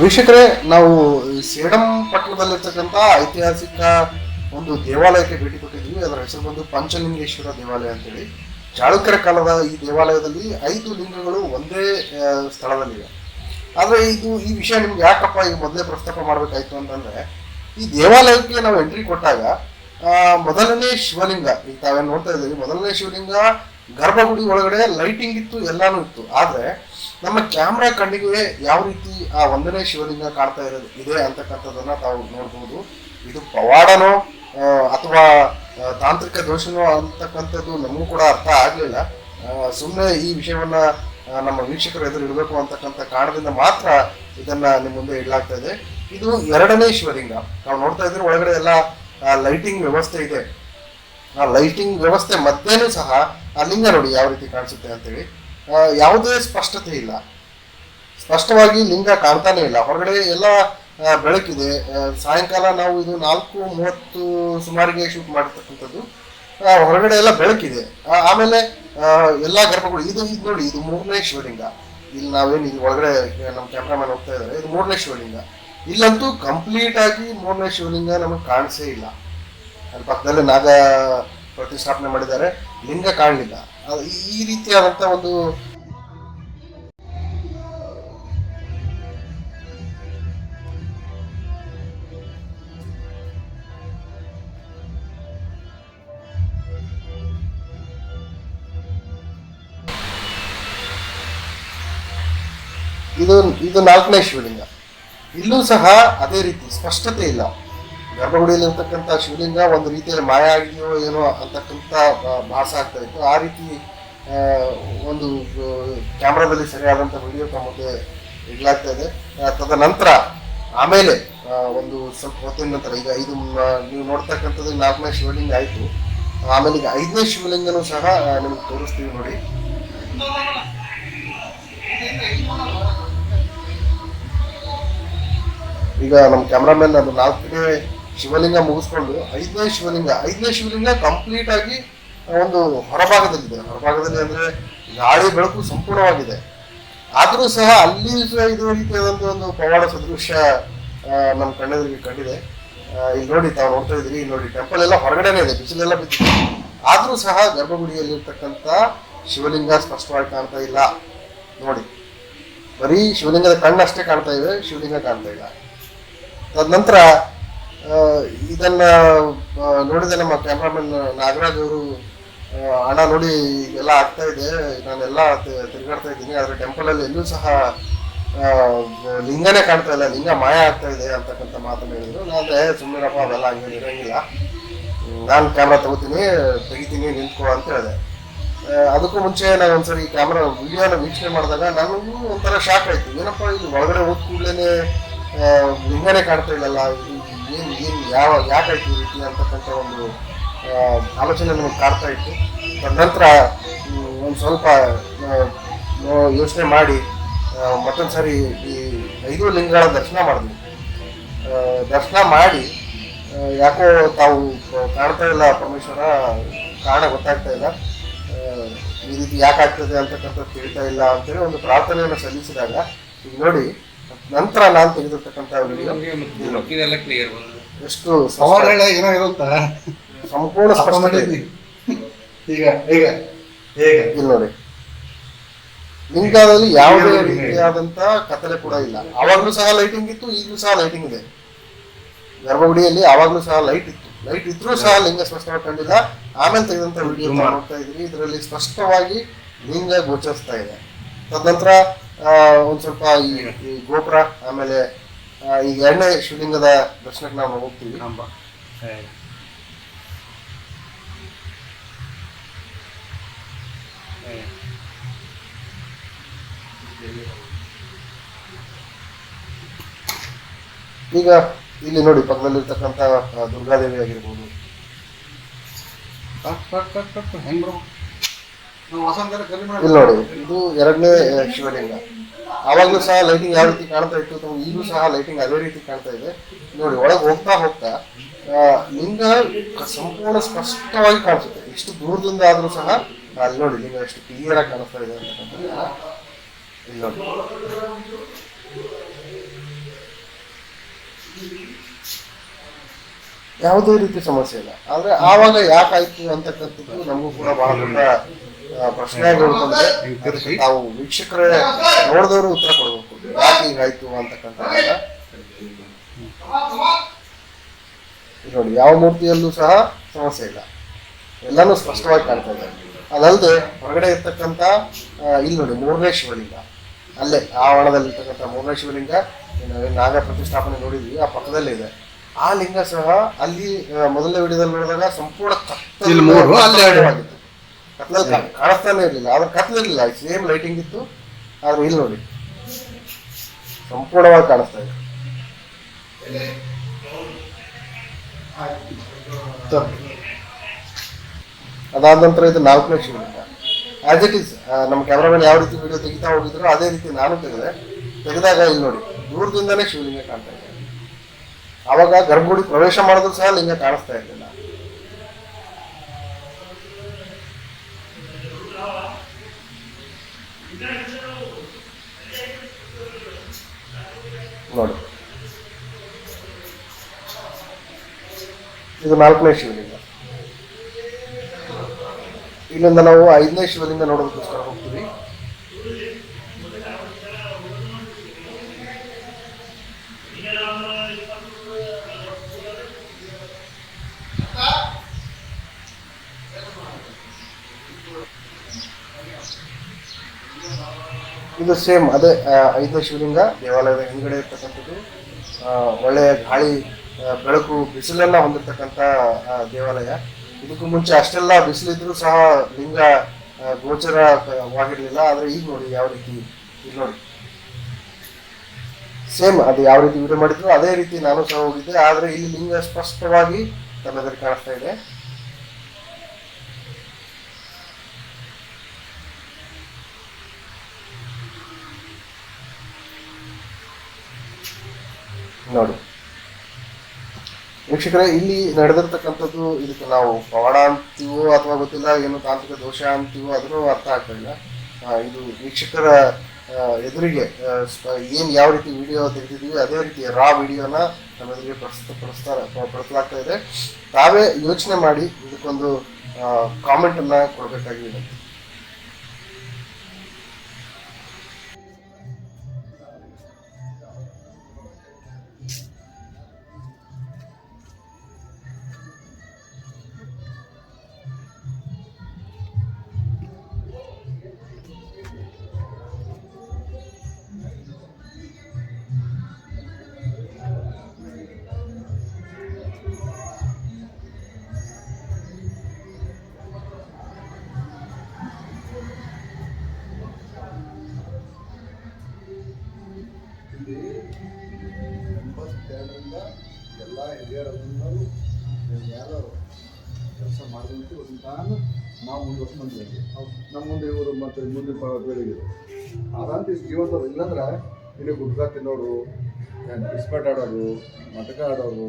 ವೀಕ್ಷಕರೇ, ನಾವು ಸೇಡಂ ಪಟ್ಟಣದಲ್ಲಿರ್ತಕ್ಕಂಥ ಐತಿಹಾಸಿಕ ಒಂದು ದೇವಾಲಯಕ್ಕೆ ಭೇಟಿ ಕೊಟ್ಟಿದ್ವಿ ಅದರ ಹೆಸರು ಬಂದು ಪಂಚಲಿಂಗೇಶ್ವರ ದೇವಾಲಯ ಅಂತೇಳಿ. ಚಾಳುಕ್ಯರ ಕಾಲದ ಈ ದೇವಾಲಯದಲ್ಲಿ ಐದು ಲಿಂಗಗಳು ಒಂದೇ ಸ್ಥಳದಲ್ಲಿವೆ. ಆದರೆ ಇದು, ಈ ವಿಷಯ ನಿಮ್ಗೆ ಯಾಕಪ್ಪ ಈಗ ಮೊದಲೇ ಪ್ರಸ್ತಾಪ ಮಾಡಬೇಕಾಯ್ತು ಅಂತಂದ್ರೆ, ಈ ದೇವಾಲಯಕ್ಕೆ ನಾವು ಎಂಟ್ರಿ ಕೊಟ್ಟಾಗ ಮೊದಲನೇ ಶಿವಲಿಂಗ, ಈಗ ತಾವೇನು ನೋಡ್ತಾ ಇದ್ದೀವಿ ಮೊದಲನೇ ಶಿವಲಿಂಗ ಗರ್ಭಗುಡಿ ಒಳಗಡೆ ಲೈಟಿಂಗ್ ಇತ್ತು, ಎಲ್ಲಾನು ಇತ್ತು. ಆದ್ರೆ ನಮ್ಮ ಕ್ಯಾಮ್ರಾ ಕಣ್ಣಿಗೆ ಯಾವ ರೀತಿ ಆ ಒಂದನೇ ಶಿವಲಿಂಗ ಕಾಣ್ತಾ ಇರೋದು ಇದೆ ಅಂತಕ್ಕಂಥದ್ದನ್ನ ತಾವು ನೋಡ್ಬೋದು. ಇದು ಪವಾಡನೋ ಅಥವಾ ತಾಂತ್ರಿಕ ದೋಷನೋ ಅಂತಕ್ಕಂಥದ್ದು ನಮಗೂ ಕೂಡ ಅರ್ಥ ಆಗಲಿಲ್ಲ. ಸುಮ್ಮನೆ ಈ ವಿಷಯವನ್ನ ನಮ್ಮ ವೀಕ್ಷಕರ ಎದುರು ಇಡಬೇಕು ಅಂತಕ್ಕಂಥ ಕಾರಣದಿಂದ ಮಾತ್ರ ಇದನ್ನ ನಿಮ್ಮ ಮುಂದೆ ಇಡಲಾಗ್ತಾ ಇದೆ. ಇದು ಎರಡನೇ ಶಿವಲಿಂಗ. ನಾವು ನೋಡ್ತಾ ಇದ್ರೆ ಒಳಗಡೆ ಎಲ್ಲ ಲೈಟಿಂಗ್ ವ್ಯವಸ್ಥೆ ಇದೆ. ಆ ಲೈಟಿಂಗ್ ವ್ಯವಸ್ಥೆ ಮಧ್ಯೆನೂ ಸಹ ಆ ಲಿಂಗ ನೋಡಿ ಯಾವ ರೀತಿ ಕಾಣಿಸುತ್ತೆ ಅಂತೇಳಿ. ಯಾವುದೇ ಸ್ಪಷ್ಟತೆ ಇಲ್ಲ. ಸ್ಪಷ್ಟವಾಗಿ ಲಿಂಗ ಕಾಣ್ತಾನೇ ಇಲ್ಲ. ಹೊರಗಡೆ ಎಲ್ಲ ಬೆಳಕಿದೆ. ಸಾಯಂಕಾಲ ನಾವು ಇದು ನಾಲ್ಕು ಮೂವತ್ತು ಸುಮಾರಿಗೆ ಶೂಟ್ ಮಾಡಿರ್ತಕ್ಕಂಥದ್ದು. ಹೊರಗಡೆ ಎಲ್ಲ ಬೆಳಕಿದೆ. ಆಮೇಲೆ ಎಲ್ಲ ಗರ್ಭಗಳು ಇದು ಇದು ನೋಡಿ, ಇದು ಮೂರನೇ ಶಿವಲಿಂಗ. ಇಲ್ಲಿ ನಾವೇನು ಇಲ್ಲಿ ಒಳಗಡೆ ನಮ್ಮ ಕ್ಯಾಮ್ರಾಮನ್ ಹೋಗ್ತಾ ಇದ್ದಾರೆ ಇದು ಮೂರನೇ ಶಿವಲಿಂಗ. ಇಲ್ಲಂತೂ ಕಂಪ್ಲೀಟ್ ಆಗಿ ಮೂರನೇ ಶಿವಲಿಂಗ ನಮಗೆ ಕಾಣಿಸೇ ಇಲ್ಲ. ಅಲ್ಲಿ ಪಕ್ಕದಲ್ಲೇ ನಾಗ ಪ್ರತಿಷ್ಠಾಪನೆ ಮಾಡಿದ್ದಾರೆ. ಲಿಂಗ ಕಾಣಲಿಲ್ಲ. ಈ- ರೀತಿಯಾದಂಥ ಒಂದು ಇದು ಇದು ನಾಲ್ಕನೇ ಶಿವಲಿಂಗ. ಇಲ್ಲೂ ಸಹ ಅದೇ ರೀತಿ ಸ್ಪಷ್ಟತೆ ಇಲ್ಲ. ಗರ್ಭಗುಡಿಯಲ್ಲಿರ್ತಕ್ಕಂಥ ಶಿವಲಿಂಗ ಒಂದು ರೀತಿಯಲ್ಲಿ ಮಾಯ ಆಗಿದೆಯೋ ಏನೋ ಅಂತಕ್ಕಂಥ ಭಾಸ ಆಗ್ತಾ ಇತ್ತು. ಆ ರೀತಿ ಒಂದು ಕ್ಯಾಮ್ರಾದಲ್ಲಿ ಸರಿಯಾದಂಥ ವಿಡಿಯೋ ಮುಂದೆ ಇಡಲಾಗ್ತಾ ಇದೆ. ತದನಂತರ ಆಮೇಲೆ ಒಂದು ಸ್ವಲ್ಪ ಹೊತ್ತಿನ ನಂತರ, ಈಗ ಐದು ನೀವು ನೋಡ್ತಕ್ಕಂಥದ್ದು ನಾಲ್ಕನೇ ಶಿವಲಿಂಗ ಆಯಿತು. ಆಮೇಲೆ ಈಗ ಐದನೇ ಶಿವಲಿಂಗನೂ ಸಹ ನಿಮ್ಗೆ ತೋರಿಸ್ತೀವಿ ನೋಡಿ. ಈಗ ನಮ್ಮ ಕ್ಯಾಮ್ರಾಮನ್ ಅದು ನಾಲ್ಕನೇ ಶಿವಲಿಂಗ ಮುಗಿಸ್ಕೊಂಡು ಐದನೇ ಶಿವಲಿಂಗ ಐದನೇ ಶಿವಲಿಂಗ ಕಂಪ್ಲೀಟ್ ಆಗಿ ಒಂದು ಹೊರಭಾಗದಲ್ಲಿದೆ ಹೊರಭಾಗದಲ್ಲಿ ಅಂದ್ರೆ ಗಾಳಿ ಬೆಳಕು ಸಂಪೂರ್ಣವಾಗಿದೆ. ಆದರೂ ಸಹ ಅಲ್ಲಿ ಇದು ರೀತಿಯಾದಂಥ ಒಂದು ಪವಾಡ ಸದೃಶ್ಯ ನಮ್ಮ ಕಣ್ಣೆದುರಿಗೆ ಕಂಡಿದೆ. ಇಲ್ಲಿ ನೋಡಿ, ತಾವು ನೋಡ್ತಾ ಇಲ್ಲಿ ನೋಡಿ ಟೆಂಪಲ್ ಎಲ್ಲ ಹೊರಗಡೆನೇ ಇದೆ, ಬಿಸಿಲೆಲ್ಲ ಬಿದ್ದಿದೆ. ಆದರೂ ಸಹ ಗರ್ಭಗುಡಿಯಲ್ಲಿರ್ತಕ್ಕಂಥ ಶಿವಲಿಂಗ ಸ್ಪಷ್ಟವಾಗಿ ಕಾಣ್ತಾ ಇಲ್ಲ. ನೋಡಿ, ಬರೀ ಶಿವಲಿಂಗದ ಕಣ್ಣಷ್ಟೇ ಕಾಣ್ತಾ ಇವೆ, ಶಿವಲಿಂಗ ಕಾಣ್ತಾ ಇಲ್ಲ. ತದನಂತರ ಇದನ್ನ ನೋಡಿದೆ ನಮ್ಮ ಕ್ಯಾಮ್ರಾಮನ್ ನಾಗರಾಜ್ ಅವರು ಹಣ ನೋಡಿ ಎಲ್ಲ ಆಗ್ತಾ ಇದೆ. ನಾನೆಲ್ಲ ತಿರುಗಾಡ್ತಾ ಇದ್ದೀನಿ. ಆದರೆ ಟೆಂಪಲಲ್ಲಿ ಎಲ್ಲೂ ಸಹ ಲಿಂಗನೆ ಕಾಣ್ತಾ ಇಲ್ಲ. ಲಿಂಗ ಮಾಯ ಆಗ್ತಾ ಇದೆ ಅಂತಕ್ಕಂಥ ಮಾತನ್ನು ಹೇಳಿದ್ರು. ನಾನು ಸುಮ್ಮನಿರಪ್ಪ ಅವೆಲ್ಲ ಹಂಗೆ ಇರೋಂಗಿಲ್ಲ ನಾನು ಕ್ಯಾಮ್ರಾ ತಗೋತೀನಿ, ತೆಗಿತೀನಿ, ನಿಂತ್ಕೋ ಅಂತ ಹೇಳಿದೆ. ಅದಕ್ಕೂ ಮುಂಚೆ ನಾನು ಒಂದ್ಸರಿ ಕ್ಯಾಮ್ರಾ ವಿಡಿಯೋನ ವೀಕ್ಷಣೆ ಮಾಡಿದಾಗ ನನಗೂ ಒಂಥರ ಶಾಕ್ ಆಯ್ತು. ಏನಪ್ಪ ಇದು, ಒಳಗಡೆ ಹೋದ ಕೂಡಲೇ ಲಿಂಗನೇ ಕಾಣ್ತಾ ಇಲ್ಲಲ್ಲ. ಏನ್, ಏನು, ಯಾವ ಯಾಕಾಯ್ತು ಈ ರೀತಿ ಅಂತಕ್ಕಂಥ ಒಂದು ಆಲೋಚನೆ ನಮಗೆ ಕಾಡ್ತಾ ಇತ್ತು. ನಂತರ ಒಂದು ಸ್ವಲ್ಪ ಯೋಚನೆ ಮಾಡಿ ಮತ್ತೊಂದು ಸಾರಿ ಈ ಐದು ಲಿಂಗಗಳ ದರ್ಶನ ಮಾಡಿದ್ವಿ. ದರ್ಶನ ಮಾಡಿ ಯಾಕೋ ತಾವು ಕಾಣ್ತಾ ಇಲ್ಲ ಪರಮೇಶ್ವರ, ಕಾರಣ ಗೊತ್ತಾಗ್ತಾ ಇಲ್ಲ. ಈ ರೀತಿ ಯಾಕಾಗ್ತದೆ ಅಂತಕ್ಕಂಥದ್ದು ತಿಳಿತಾ ಇಲ್ಲ ಅಂತೇಳಿ ಒಂದು ಪ್ರಾರ್ಥನೆಯನ್ನು ಸಲ್ಲಿಸಿದಾಗ, ಈಗ ನೋಡಿ ನಂತರ ನಾನು ತೆಗೆದಿರ್ತಕ್ಕಂಥ ವಿಡಿಯೋ ಇದೆಲ್ಲ ಕ್ಲಿಯರ್ ಬಂದು. ಎಷ್ಟು ಸವಾಲುಗಳ ಏನೋ ಇರುತ್ತ? ಸಂಪೂರ್ಣ ಸ್ಪಷ್ಟ ಇದೆ. ಈಗ ಈಗ ಈಗ. ಇಲ್ಲಿ ನೋಡಿ. ಲಿಂಗಾದಲ್ಲಿ ಯಾವುದೇ ರೀತಿಯಾದಂತಹ ಕತಲೆ ರೀತಿಯಾದಂತ ಕತ್ತಲೆ ಕೂಡ ಇಲ್ಲ. ಅವಾಗ್ಲೂ ಸಹ ಲೈಟಿಂಗ್ ಇತ್ತು ಈಗಲೂ ಸಹ ಲೈಟಿಂಗ್ ಇದೆ. ಗರ್ಭಗುಡಿಯಲ್ಲಿ ಅವಾಗ್ಲೂ ಸಹ ಲೈಟ್ ಇತ್ತು. ಲೈಟ್ ಇದ್ರೂ ಸಹ ಲಿಂಗ ಸ್ಪಷ್ಟವಾಗಿ ಕಂಡಿಲ್ಲ. ಆಮೇಲೆ ತೆಗೆದಂತ ವಿಡಿಯೋ ನೋಡ್ತಾ ಇದ್ರಿ. ಇದರಲ್ಲಿ ಸ್ಪಷ್ಟವಾಗಿ ಲಿಂಗ ಗೋಚರಿಸ್ತಾ ಇದೆ. ತದನಂತರ ಒಂದ್ ಸ್ವಲ್ಪ ಈ ಈ ಗೋಪುರ ಆಮೇಲೆ ಈ ಎಣ್ಣೆ ಎರಡನೇ ಶಿವಲಿಂಗದ ದರ್ಶನಕ್ಕೆ ನಾವು ಹೋಗ್ತೀವಿ. ನಮ್ಮ ಈಗ ಇಲ್ಲಿ ನೋಡಿ ಪಕ್ಕದಲ್ಲಿರ್ತಕ್ಕಂಥ ಆ, ದುರ್ಗಾದೇವಿ ಆಗಿರ್ಬೋದು. ಹೆಂಗ್ ನಾವು ವಸಂತರ ಕರಿ ಮಾಡಿ ಇಲ್ಲಿ ನೋಡಿ ಇದು ಎರಡನೇ ಶಿವಲಿಂಗ ಆವಾಗಲೂ ಸಹ ಲೈಟಿಂಗ್ ಯಾವ ರೀತಿ ಕಾಣ್ತಾ ಇತ್ತು ಅಥವಾ ಈಗಲೂ ಸಹ ಲೈಟಿಂಗ್ ಅದೇ ರೀತಿ ಕಾಣ್ತಾ ಇದೆ. ನೋಡಿ ಒಳಗೆ ಹೋಗ್ತಾ ಹೋಗ್ತಾ ನಿಂಗ ಲಿಂಗ ಸಂಪೂರ್ಣ ಸ್ಪಷ್ಟವಾಗಿ ಕಾಣಿಸುತ್ತೆ. ಎಷ್ಟು ದೂರದಿಂದ ಆದರೂ ಸಹ ಅಲ್ಲಿ ನೋಡಿ ಲಿಂಗ ಎಷ್ಟು ಕ್ಲಿಯರ್ ಆಗಿ ಕಾಣಿಸ್ತಾ ಇದೆ ಇಲ್ಲಿ ನೋಡಿ. ಯಾವುದೇ ರೀತಿ ಸಮಸ್ಯೆ ಇಲ್ಲ. ಆದ್ರೆ ಆವಾಗ ಯಾಕಾಯ್ತು ಅಂತಕ್ಕಂಥದ್ದು ನಮಗೂ ಕೂಡ ಬಹಳ ದೊಡ್ಡ ಆ, ಪ್ರಶ್ನೆಯಾಗಿ ನಾವು ವೀಕ್ಷಕರೇ ನೋಡಿದವರು ಉತ್ತರ ಕೊಡಬೇಕು. ಯಾಕೆ ಹೀಗಾಯ್ತು ಅಂತಕ್ಕಂಥ ನೋಡಿ ಯಾವ ಮೂರ್ತಿಯಲ್ಲೂ ಸಹ ಸಮಸ್ಯೆ ಇಲ್ಲ. ಎಲ್ಲಾನು ಸ್ಪಷ್ಟವಾಗಿ ಕಾಣ್ತಾ ಇದೆ. ಅದಲ್ಲದೆ ಹೊರಗಡೆ ಇರ್ತಕ್ಕಂಥ ಆ, ಇಲ್ಲಿ ನೋಡಿ ಮೂರನೇ ಶಿವಲಿಂಗ ಅಲ್ಲೇ ಆ ಆವರಣದಲ್ಲಿ ಇರ್ತಕ್ಕಂಥ ಮೂರನೇ ಶಿವಲಿಂಗ ನಾಗ ಪ್ರತಿಷ್ಠಾಪನೆ ನೋಡಿದ್ವಿ ಆ ಪಕ್ಕದಲ್ಲೇ ಇದೆ. ಆ ಲಿಂಗ ಸಹ ಅಲ್ಲಿ ಮೊದಲನೇ ವಿಡಿಯೋದಲ್ಲಿ ನೋಡಿದಾಗ ಸಂಪೂರ್ಣ ಕತ್ತಲು ಇಲ್ಲಿ ಮೂರು, ಅಲ್ಲಿ ಎರಡು. ಆಗಿತ್ತು. ಕತ್ಲಲ್ಲಿ ಕಾಣಿಸ್ತಾನೆ ಇರಲಿಲ್ಲ. ಆದ್ರೆ ಕತ್ಲಿರ್ಲಿಲ್ಲ ಸೇಮ್ ಲೈಟಿಂಗ್ ಇತ್ತು. ಆದ್ರೆ ಇಲ್ಲಿ ನೋಡಿ. ಸಂಪೂರ್ಣವಾಗಿ ಕಾಣಿಸ್ತಾ ಇದೆ. ಅದಾದ ನಂತರ ಇದು ನಾಲ್ಕನೇ ಶಿವಲಿಂಗ ಆಸ್ ಇಟ್ ಇಸ್ ನಮ್ಮ ಕ್ಯಾಮ್ರಾಮನ್ ಯಾವ ರೀತಿ ವಿಡಿಯೋ ತೆಗಿತಾ ಹೋಗಿದ್ರು ಅದೇ ರೀತಿ ನಾನು ತೆಗೆದೆ. ತೆಗೆದಾಗ ಇಲ್ಲಿ ನೋಡಿ, ದೂರದಿಂದನೇ ಶಿವಲಿಂಗ ಕಾಣ್ತಾ ಇದೆ. ಆವಾಗ ಗರ್ಭಗುಡಿ ಪ್ರವೇಶ ಮಾಡಿದ್ರು ಸಹ ಲಿಂಗ ಕಾಣಿಸ್ತಾ ಇರಲಿಲ್ಲ. ನೋಡಿ. ಇದು ನಾಲ್ಕನೇ ಶಿವಲಿಂಗ. ಇಲ್ಲಿಂದ ನಾವು ಐದನೇ ಶಿವಲಿಂಗ ನೋಡೋದಕ್ಕೋಸ್ಕರ ಹೋಗ್ತೀವಿ. ಇದು ಸೇಮ್ ಅದೇ ಐದು ಶಿವಲಿಂಗ ದೇವಾಲಯದ ಹಿಂದ್ಗಡೆ ಇರ್ತಕ್ಕಂಥದ್ದು. ಒಳ್ಳೆಯ ಗಾಳಿ ಬೆಳಕು, ಬಿಸಿಲೆಲ್ಲ ಹೊಂದಿರತಕ್ಕಂಥ ದೇವಾಲಯ. ಇದಕ್ಕೂ ಮುಂಚೆ ಅಷ್ಟೆಲ್ಲ ಬಿಸಿಲಿದ್ರೂ ಸಹ ಲಿಂಗ ಗೋಚರವಾಗಿರಲಿಲ್ಲ ಆದ್ರೆ ಈಗ ನೋಡಿ ಯಾವ ರೀತಿ ಇಲ್ಲಿ ನೋಡಿ. ಸೇಮ್ ಅದು ಯಾವ ರೀತಿ ವಿಡಿಯೋ ಮಾಡಿದ್ರು, ಅದೇ ರೀತಿ ನಾನು ಸಹ ಹೋಗಿದ್ದೆ. ಆದರೆ ಇಲ್ಲಿ ಲಿಂಗ ಸ್ಪಷ್ಟವಾಗಿ ತಮ್ಮೆದುರು ಕಾಣಿಸ್ತಾ ಇದೆ. ನೋಡಿ. ವೀಕ್ಷಕರೇ, ಇಲ್ಲಿ ನಡೆದಿರ್ತಕ್ಕಂಥದ್ದು ಇದಕ್ಕೆ ನಾವು ಪವಾಡ ಅಂತೀವೋ ಅಥವಾ ಗೊತ್ತಿಲ್ಲ, ಏನು ತಾಂತ್ರಿಕ ದೋಷ ಅಂತೀವೋ ಅದನ್ನು ಅರ್ಥ ಆಗ್ತಾ ಇದು ವೀಕ್ಷಕರ ಎದುರಿಗೆ ಏನು ಯಾವ ರೀತಿ ವಿಡಿಯೋ ತೆಗೆದಿದ್ದೀವಿ, ಅದೇ ರೀತಿ ರಾ ವಿಡಿಯೋನ ನಮ್ಮ ಎದುರಿಗೆ ಪ್ರಸ್ತುತ ಪಡಿಸ್ತಾ ಪಡಿಸಲಾಗ್ತಾ ಇದೆ. ತಾವೇ ಯೋಚನೆ ಮಾಡಿ ಇದಕ್ಕೊಂದು ಕಾಮೆಂಟ್ ಅನ್ನ ಕೊಡಬೇಕಾಗಿ ವಿನಂತಿ. ಎಲ್ಲ ಹಿರಿಯರನ್ನು ಯಾರೋ ಕೆಲಸ ಮಾಡಿದಂತೆ ಒಂದು ತಾನು ನಾವು ಮಂದಿ ಬಂದಿದ್ದೀವಿ. ನಮ್ಮ ಮುಂದೆ ಇವರು ಮತ್ತು ಮುಂದಿನ ಪ ಬೆಳಗಿದ್ರು ಅದಂತ ಜೀವನದಲ್ಲಿ ಇಲ್ಲಂದ್ರೆ ಇಲ್ಲಿ ಗುಡ್ಕ ತಿನ್ನೋರು ಇಸ್ಪೇಟ್ ಆಡೋರು ಮಟಕ ಆಡೋರು